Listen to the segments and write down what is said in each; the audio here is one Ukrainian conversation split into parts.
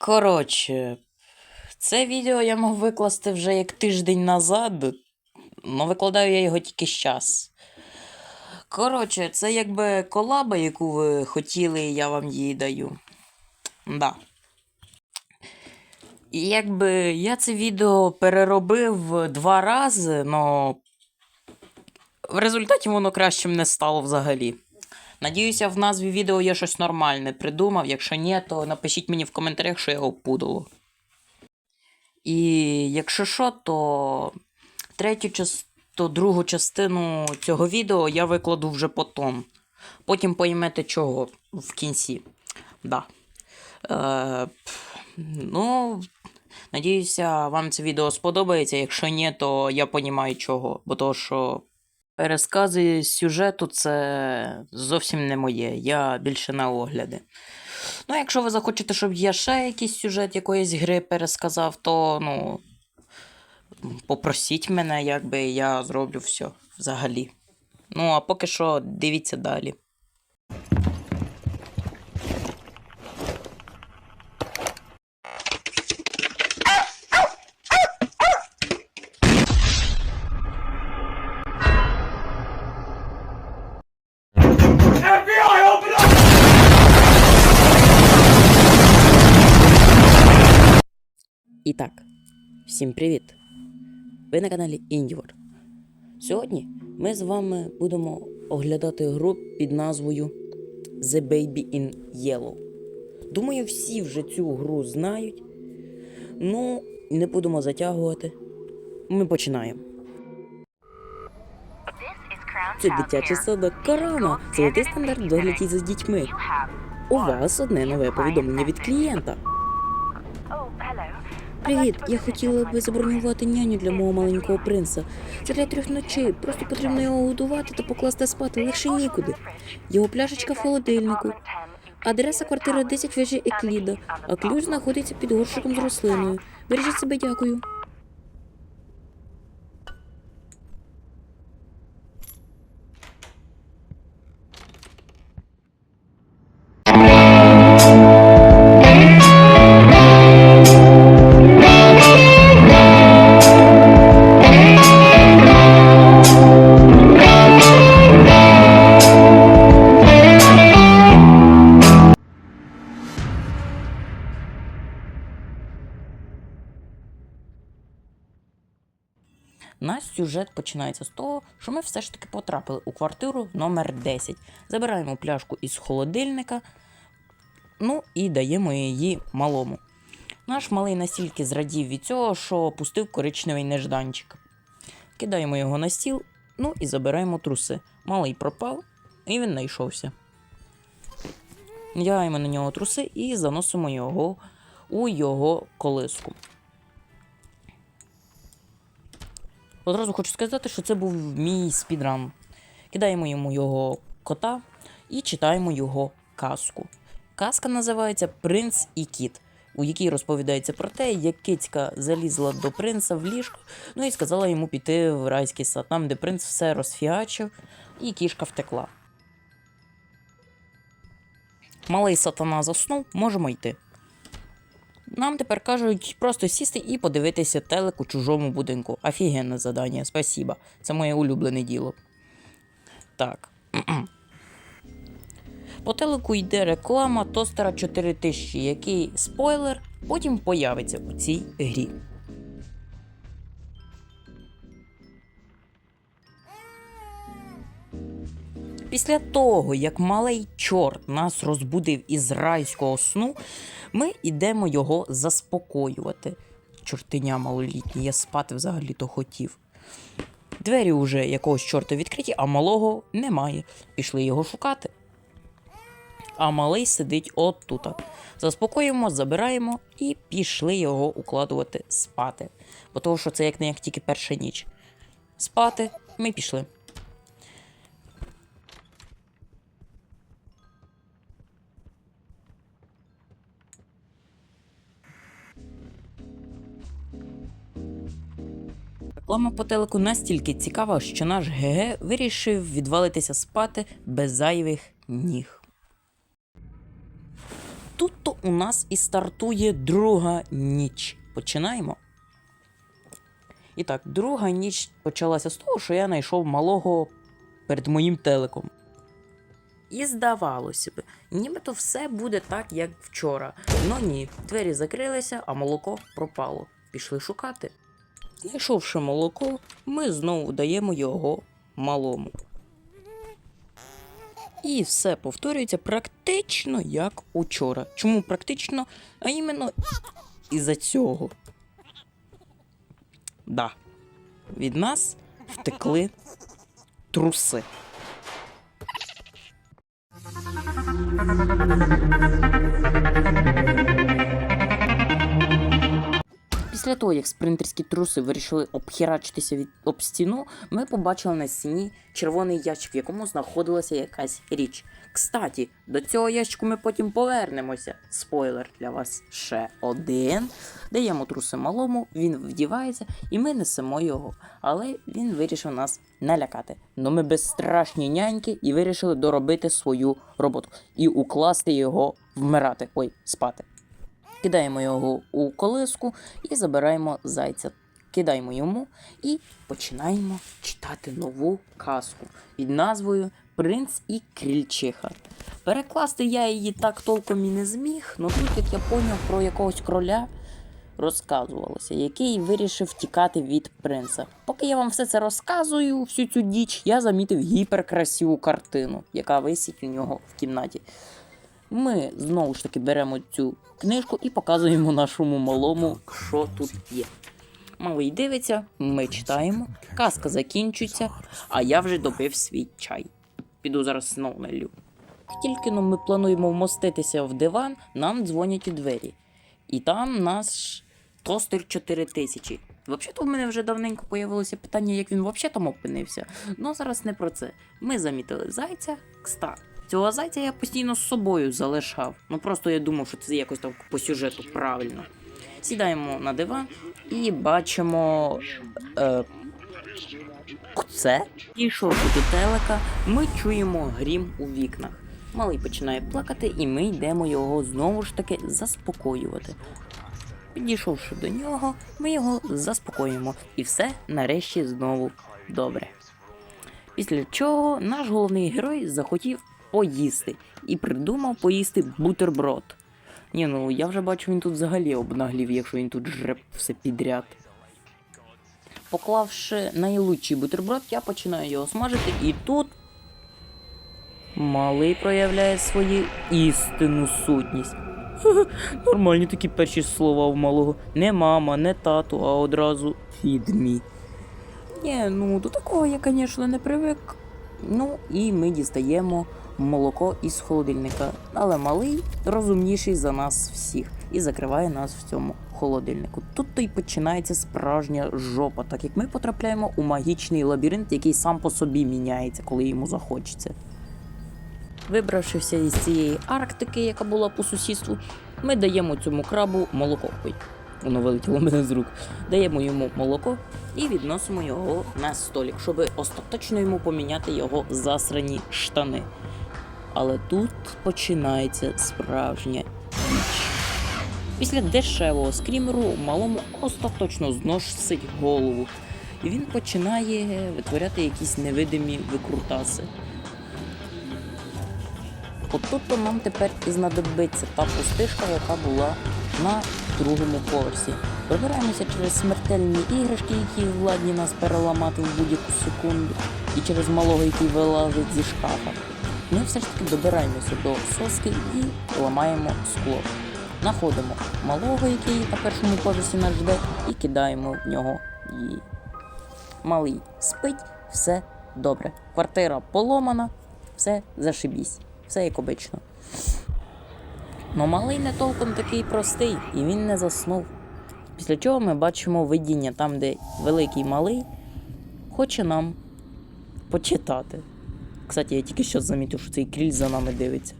Коротше, це відео я мав викласти вже як тиждень назад, але викладаю я його тільки зараз. Коротше, це якби колаба, яку ви хотіли, і я вам її даю. Да. І якби я це відео переробив два рази, але в результаті воно кращим не стало взагалі. Надіюся, в назві відео я щось нормальне придумав. Якщо ні, то напишіть мені в коментарях, що я опудало. І якщо що, то третю частину, другу частину цього відео я викладу вже потом. Потім поймете чого в кінці. Да. Е, ну, надіюся, вам це відео сподобається. Якщо ні, то я понімаю чого. Бо то, що перескази сюжету це зовсім не моє. Я більше на огляди. Ну, якщо ви захочете, щоб я ще якийсь сюжет якоїсь гри пересказав, то ну. Попросіть мене, якби я зроблю все взагалі. Ну, а поки що дивіться далі. І так, всім привіт! Ви на каналі Індівор. Сьогодні ми з вами будемо оглядати гру під назвою The Baby in Yellow. Думаю, всі вже цю гру знають. Ну, не будемо затягувати. Ми починаємо. Це дитячий садок Корона. Золотий стандарт догляді за дітьми. У вас одне нове повідомлення від клієнта. Привіт, я хотіла би забронювати няню для мого маленького принца. Це для трьох ночей. Просто потрібно його годувати та покласти спати легше нікуди. Його пляшечка в холодильнику. Адреса квартира 10 вежі Екліда, а ключ знаходиться під горшиком з рослиною. Бережіть себе, дякую. Наш сюжет починається з того, що ми все ж таки потрапили у квартиру номер 10. Забираємо пляшку із холодильника, ну і даємо її малому. Наш малий настільки зрадів від цього, що пустив коричневий нежданчик. Кидаємо його на стіл, ну і забираємо труси. Малий пропав, і він знайшовся. Вдягаємо на нього труси і заносимо його у його колиску. Одразу хочу сказати, що це був мій спідран. Кидаємо йому його кота і читаємо його казку. Казка називається Принц і кіт, у якій розповідається про те, як кицька залізла до принца в ліжко, ну і сказала йому піти в райський сад, там, де принц все розфігачив, і кішка втекла. Малий сатана заснув, можемо йти. Нам тепер кажуть просто сісти і подивитися телек у чужому будинку. Офігенне задання, спасіба. Це моє улюблене діло. Так. По телеку йде реклама тостера 4000, який спойлер потім появиться у цій грі. Після того, як малий чорт нас розбудив із райського сну, ми йдемо його заспокоювати. Чортиня малолітній, я спати взагалі-то хотів. Двері уже якогось чорта відкриті, а малого немає. Пішли його шукати. А малий сидить от тут. Заспокоїмо, забираємо і пішли його укладувати спати. Бо того, що це як не як тільки перша ніч. Спати ми пішли. Реклама по телеку настільки цікава, що наш ГГ вирішив відвалитися спати без зайвих ніг. Тут у нас і стартує друга ніч. Починаємо. І так, друга ніч почалася з того, що я знайшов малого перед моїм телеком. І здавалося б, нібито все буде так, як вчора. Ну ні, двері закрилися, а молоко пропало. Пішли шукати. Знайшовши молоко, ми знову даємо його малому. І все повторюється практично як учора. Чому практично? А іменно із-за цього. Да. Від нас втекли труси. Після того, як спринтерські труси вирішили обхерачитися від об стіну, ми побачили на стіні червоний ящик, в якому знаходилася якась річ. Кстаті, до цього ящику ми потім повернемося. Спойлер для вас ще один. Даємо труси малому, він вдівається, і ми несемо його. Але він вирішив нас налякати. Ну ми безстрашні няньки і вирішили доробити свою роботу і укласти його вмирати. Ой, спати. Кидаємо його у колиску і забираємо зайця. Кидаємо йому і починаємо читати нову казку під назвою Принц і Крільчиха. Перекласти я її так толком і не зміг, але тут, як я поняв, про якогось кроля розказувалося, який вирішив тікати від принца. Поки я вам все це розказую, всю цю діч, я замітив гіперкрасиву картину, яка висить у нього в кімнаті. Ми знову ж таки беремо цю книжку і показуємо нашому малому, що тут є. Малий дивиться, ми читаємо, казка закінчується, а я вже допив свій чай. Піду зараз знову налю. Тільки но ми плануємо вмоститися в диван, нам дзвонять у двері. І там наш тостер 4000. Взагалі-то в мене вже давненько появилося питання, як він взагалі там опинився. Ну зараз не про це. Ми замітили зайця, кста. Цього зайця я постійно з собою залишав. Ну просто я думав, що це якось так по сюжету правильно. Сідаємо на диван і бачимо. Е, це. Дійшовши до телека, ми чуємо грім у вікнах. Малий починає плакати, і ми йдемо його знову ж таки заспокоювати. Підійшовши до нього, ми його заспокоїмо, і все нарешті знову добре. Після чого наш головний герой захотів поїсти і придумав поїсти бутерброд. Ні, ну я вже бачу, він тут взагалі обнаглів, якщо він тут жре все підряд. Поклавши найлучший бутерброд, я починаю його смажити, і тут малий проявляє свою істинну сутність. Нормальні такі перші слова в малого. Не мама, не тату, а одразу відмі. Ні, ну до такого я, звісно, не привик. Ну і ми дістаємо молоко із холодильника. Але малий розумніший за нас всіх і закриває нас в цьому холодильнику. Тут то й починається справжня жопа, так як ми потрапляємо у магічний лабіринт, який сам по собі міняється, коли йому захочеться. Вибравшися із цієї Арктики, яка була по сусідству, ми даємо цьому крабу молоко. Ой, воно вилетіло мене з рук. Даємо йому молоко і відносимо його на столик, щоб остаточно йому поміняти його засрані штани. Але тут починається справжня ніч. Після дешевого скрімеру малому остаточно зносить голову, і він починає витворяти якісь невидимі викрутаси. От тут нам тепер і знадобиться та пустишка, яка була на другому поверсі. Пробираємося через смертельні іграшки, які владні нас переламати в будь-яку секунду, і через малого, який вилазить зі шкафа. Ми все ж таки добираємося до соски і ламаємо скло. Находимо малого, який на першому поверсі нас жде, і кидаємо в нього її. Малий спить, все добре. Квартира поломана, все зашибісь, все як обично. Но малий не толком такий простий, і він не заснув. Після чого ми бачимо видіння там, де великий малий хоче нам почитати. Кстати, я тільки що замітив, що цей кріль за нами дивиться.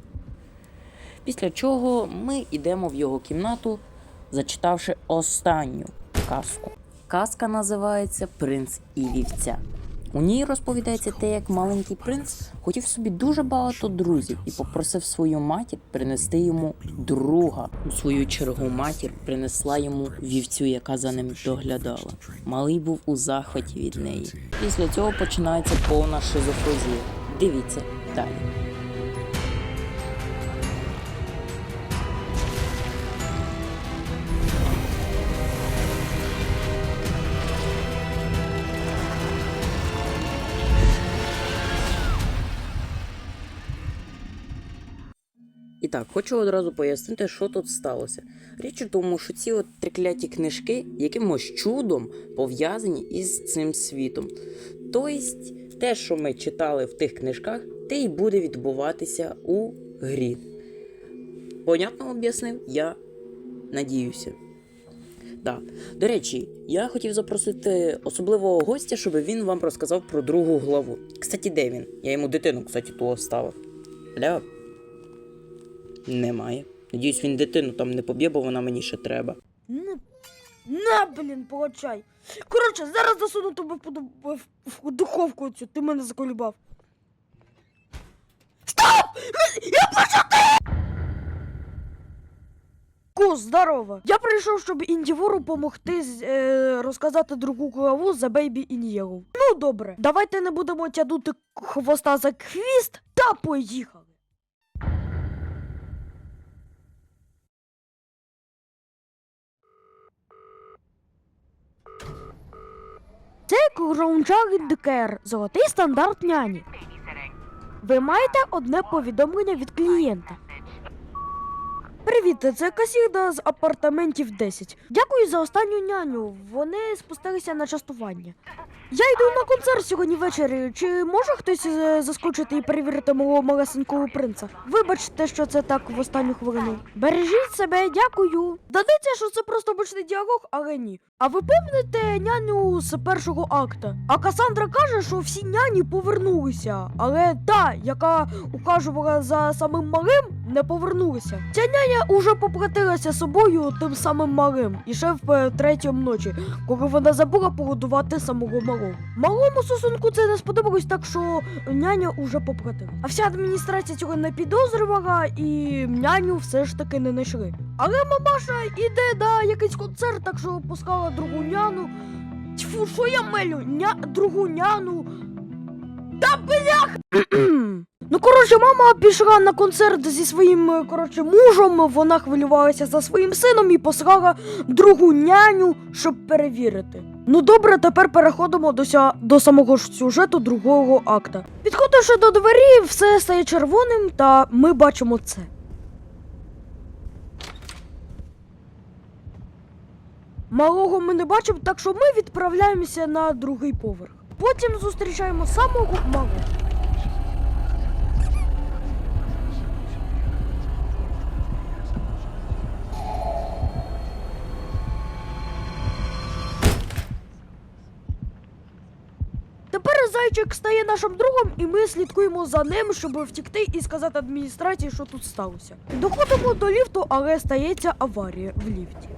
Після чого ми йдемо в його кімнату, зачитавши останню казку. Казка називається Принц і вівця. У ній розповідається те, як маленький принц хотів собі дуже багато друзів і попросив свою матір принести йому друга. У свою чергу матір принесла йому вівцю, яка за ним доглядала. Малий був у захваті від неї. Після цього починається повна шизофрезія. Дивіться далі. І так, хочу одразу пояснити, що тут сталося. Річ у тому, що ці от трикляті книжки якимось чудом пов'язані із цим світом. Тобто, те, що ми читали в тих книжках, те й буде відбуватися у грі. Понятно об'яснив? Я надіюся. Так. До речі, я хотів запросити особливого гостя, щоб він вам розказав про другу главу. Кстати, де він? Я йому дитину, кстати, ту оставив. Ля, немає. Надіюсь, він дитину там не поб'є, бо вона мені ще треба. На, на, блін, получай. Коротше, зараз засуну тебе в, в, в духовку цю, ти мене заколюбав. Стоп! Я почати! Кус, здорово. Я прийшов, щоб Індівору помогти е, розказати другу главу за Бейбі Ін'єру. Ну, добре, давайте не будемо тягнути хвоста за хвіст та поїхали. Це Кроунчар Індикер, золотий стандарт няні. Ви маєте одне повідомлення від клієнта. Привіт, це Касірда з апартаментів 10. Дякую за останню няню. Вони спустилися на частування. Я йду на концерт сьогодні ввечері. Чи може хтось е, заскочити і перевірити мого малесенького принца? Вибачте, що це так в останню хвилину. Бережіть себе, дякую. Дадеться, що це просто обичний діалог, але ні. А ви пам'ятаєте няню з першого акта? А Касандра каже, що всі няні повернулися, але та, яка ухажувала за самим малим, не повернулася. Ця няня уже поплатилася собою тим самим малим і ще в е, третьому ночі, коли вона забула погодувати самого малого. Малому сосунку це не сподобалось, так що няня уже поплатила. А вся адміністрація цього не підозрювала і няню все ж таки не знайшли. Але мамаша іде на якийсь концерт, так що пускала другу няну. Тьфу, що я мелю? Ня... Другу няну. Та блях! Ну, коротше, мама пішла на концерт зі своїм е, коротше, мужем. Вона хвилювалася за своїм сином і послала другу няню, щоб перевірити. Ну добре, тепер переходимо до, ся... до самого ж сюжету другого акта. Підходивши до двері, все стає червоним, та ми бачимо це. Малого ми не бачимо, так що ми відправляємося на другий поверх. Потім зустрічаємо самого малого. Тепер зайчик стає нашим другом, і ми слідкуємо за ним, щоб втікти і сказати адміністрації, що тут сталося. Доходимо до ліфту, але стається аварія в ліфті.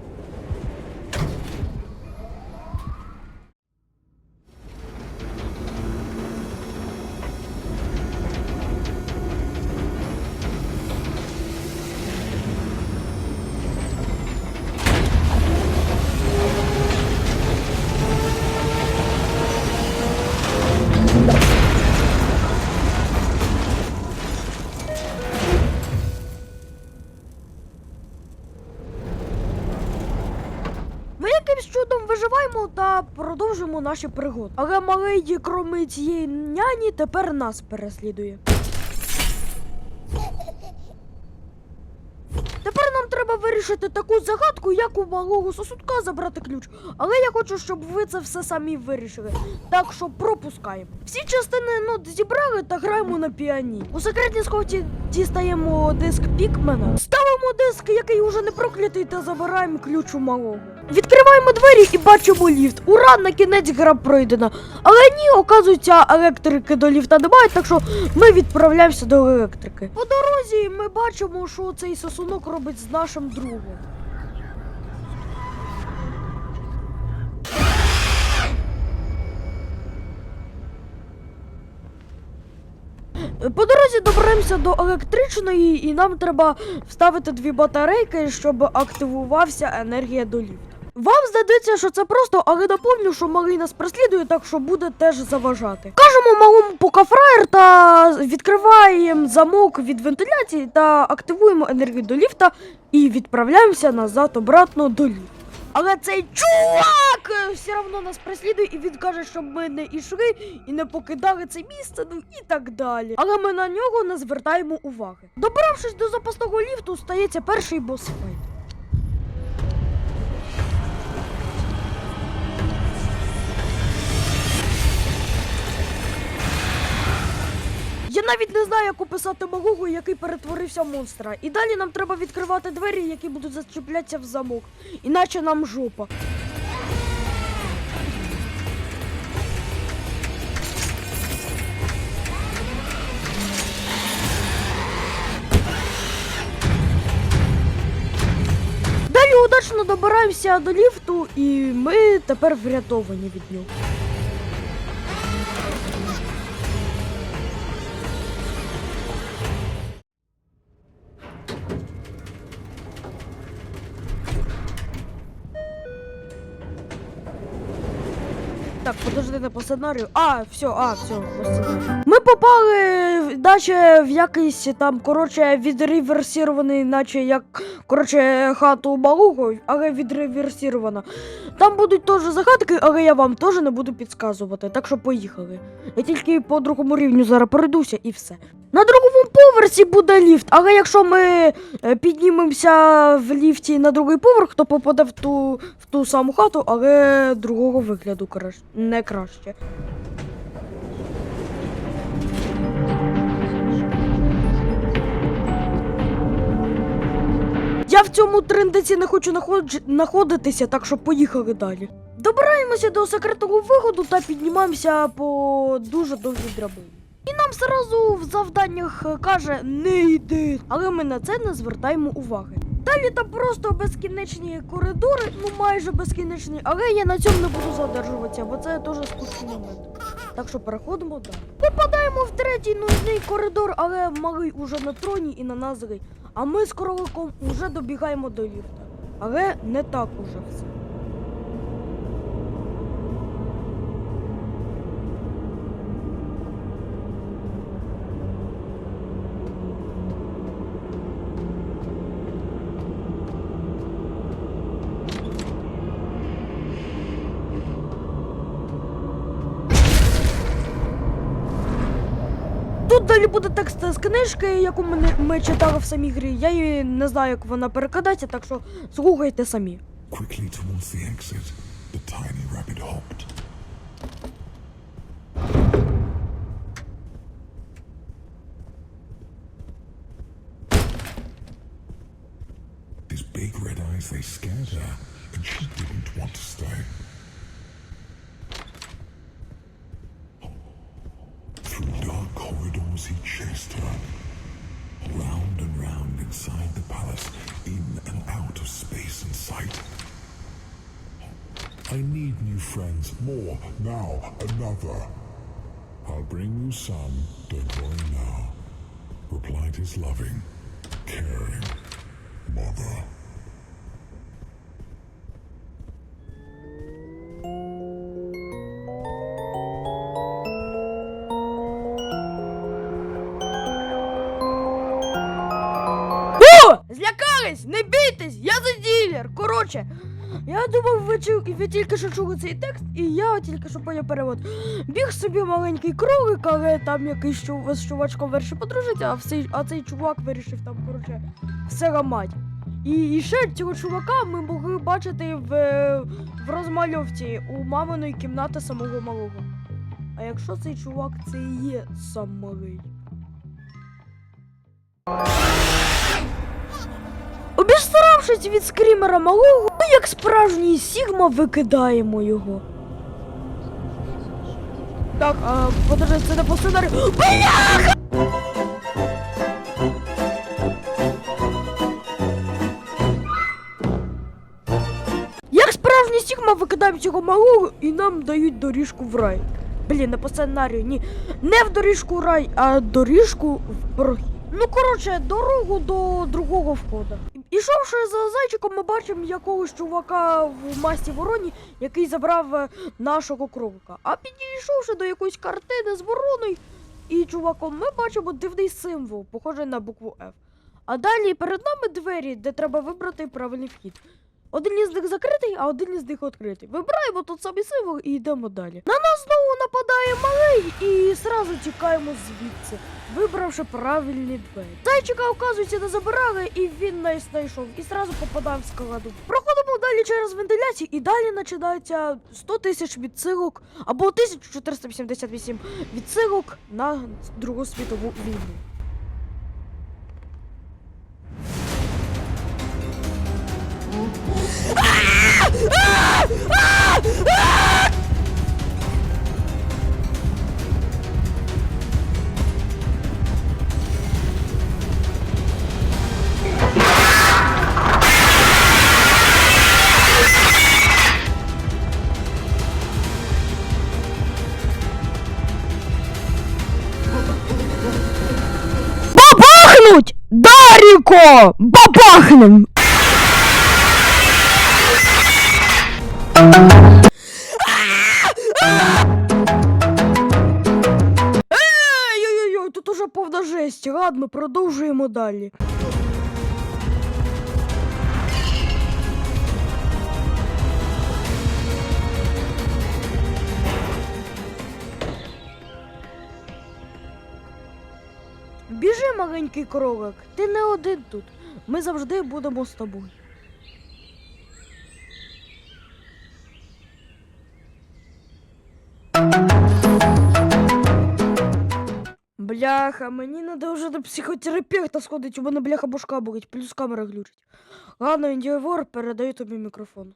Продовжуємо наші пригоди. Але малий, кроме цієї няні, тепер нас переслідує. Тепер нам треба вирішити таку загадку, як у малого сосудка забрати ключ. Але я хочу, щоб ви це все самі вирішили. Так що пропускаємо. Всі частини нот зібрали та граємо на піані. У секретній сховці дістаємо диск Пікмена, ставимо диск, який уже не проклятий, та забираємо ключ у малого. Відкриваємо двері і бачимо ліфт. Ура, на кінець гра пройдена. Але ні, оказується, електрики до ліфта немає, так що ми відправляємося до електрики. По дорозі ми бачимо, що цей сосунок робить з нашим другом. По дорозі доберемося до електричної, і нам треба вставити дві батарейки, щоб активувався енергія до ліфта. Вам здадеться, що це просто, але напомню, що малий нас преслідує, так що буде теж заважати. Кажемо малому пока фраєр та відкриваємо замок від вентиляції та активуємо енергію до ліфта і відправляємося назад обратно до ліфта. Але цей чувак е, все одно нас преслідує і він каже, щоб ми не ішли і не покидали це місце, ну і так далі. Але ми на нього не звертаємо уваги. Добравшись до запасного ліфту, стається перший босфайт. Я навіть не знаю, як описати малого, який перетворився в монстра. І далі нам треба відкривати двері, які будуть зачіплятися в замок. Іначе нам жопа. Далі удачно добираємося до ліфту, і ми тепер врятовані від нього. Подожди, по сценарію. А, все, а, все, по. Ми попали, наче в якийсь там, коротше, відреверсірований, наче як, коротше, хату балугу, але відреверсірована. Там будуть теж загадки, але я вам теж не буду підказувати, так що поїхали. Я тільки по другому рівню зараз перейдуся і все. На другому поверсі буде ліфт, але якщо ми е, піднімемося в ліфті на другий поверх, то попаде в ту, в ту саму хату, але другого вигляду не краще. Я в цьому трендеці не хочу знаходитися, так що поїхали далі. Добираємося до секретного виходу та піднімаємося по дуже довгій драбині. І нам зразу в завданнях е, каже не йди. Але ми на це не звертаємо уваги. Далі там просто безкінечні коридори, ну майже безкінечні, але я на цьому не буду задержуватися, бо це дуже скучний момент. Так що переходимо далі. Попадаємо в третій нудний коридор, але малий уже на троні і на нас. А ми з кроликом уже добігаємо до ліфта. Але не так уже все. Буде текст з книжки, яку ми, ми читали в самій грі. Я її не знаю, як вона перекладається, так що слухайте самі. Quickly towards the exit, the tiny rabbit hopped. More, now, another. I'll bring you some, don't worry now. Replied his loving, caring mother. Злякались! Не бійтесь! Я за ділер! Коротше, я думав, ви, ви тільки що чули цей текст, і я тільки що поняв перевод. Біг собі маленький кролик, але там якийсь чу- з чувачком вирішив подружити, а, всей- а цей чувак вирішив там, коротше, все ламати. І, і ще цього чувака ми могли бачити в, е, в розмальовці у маминої кімнати самого малого. А якщо цей чувак це і є сам малий? Обістаравшись від скрімера малого, ми як справжній Сігма викидаємо його. Так, а, подожди, це не по сценарію. Бляха! Як справжній Сігма викидаємо цього малого і нам дають доріжку в рай. Блін, не по сценарію, ні. Не в доріжку в рай, а доріжку в прохід. Ну, коротше, дорогу до другого входу. Ішовши за зайчиком, ми бачимо якогось чувака в масті вороні, який забрав е, нашого кролика. А підійшовши до якоїсь картини з вороною і чуваком, ми бачимо дивний символ, похожий на букву F. А далі перед нами двері, де треба вибрати правильний вхід. Один із них закритий, а один із них відкритий. Вибираємо тут самий символ і йдемо далі. На нас знову нападає малий і сразу тікаємо звідси, вибравши правильні двері. Зайчика, оказується, не забирали, і він нас знайшов і сразу попадав в складу. Проходимо далі через вентиляцію, і далі починається 100 тисяч відсилок або 1488 відсилок на Другу світову війну. Дарико! Бабахнем! Ой-ой-ой, тут уже повна жесть. Ладно, продовжуємо далі. Біжи, маленький кролик, ти не один тут. Ми завжди будемо з тобою. Бляха, мені надо вже до психотерапевта сходити, у мене бляха башка болить, плюс камера глючить. Ладно, індіавор, передаю тобі мікрофон.